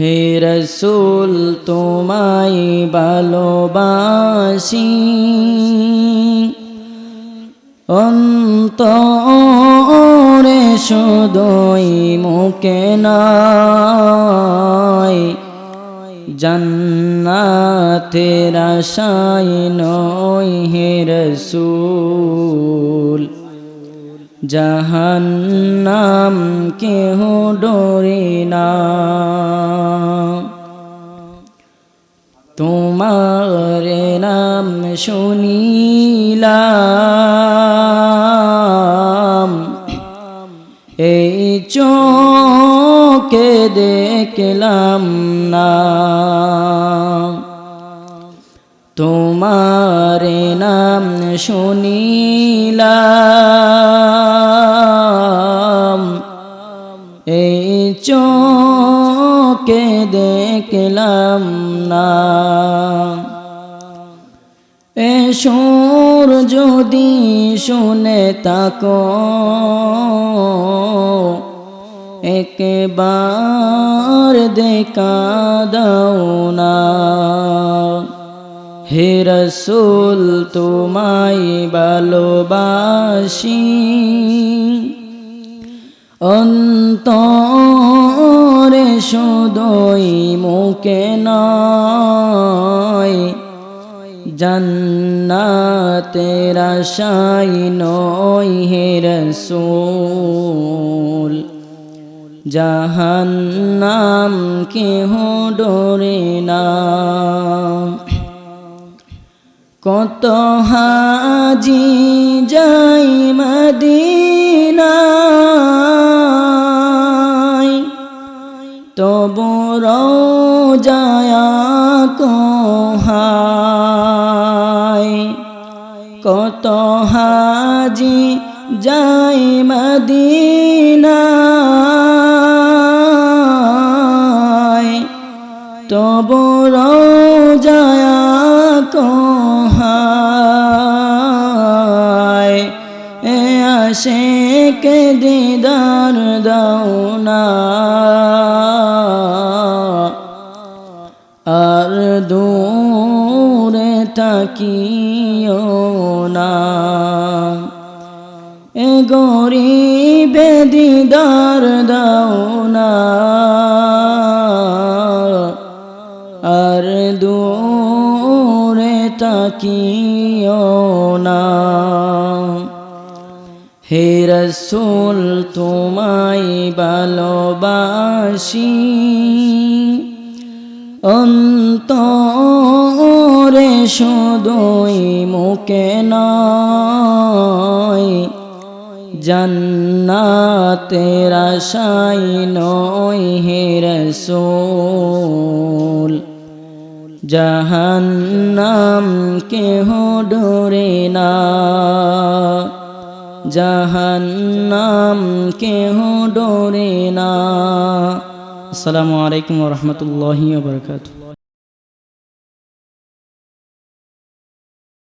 হে রসুল তোমায় ভালোবাসি। অন্তরে শুধুই মুখে নাই জান্নাতের আশায় নয় হে রসুল। জাহান্নাম কেহ ডোরে না। তোমার নাম শুনিলাম। এই চোখে দেখলাম না। তোমার নাম শুনিলাম। দেখলাম না। এ সুর যদি শুনে তাকো একবার দেখা দাও না। হে রসুল, তোমায় ভালোবাসি। অন্তরে শুধুই মুখে নয়, জান্নাতের আশাই নয় হে রসুল। জাহান্নাম কেহ ডরে না। কত হাজি যাই মদিনায় তবু রোজায়া কোহায় কত হাজি যাই মদিনায়, তবু রোজায়া কোহায় এ আসে কে দিদার দাও না তাকিও না। এ গরিবে দিদার দাও না। আর দূরে তাকিও না। হে রসুল, তোমায় ভালোবাসি। অন্তরে শুধুই মুখে নয়, জান্নাতের আশাই নয় হে রসুল। জাহান্নাম কেহ ডোরে না, জাহান্নাম কেহ ডোরে না। আসসালামু আলাইকুম রহমতুল্লাহি বরকাত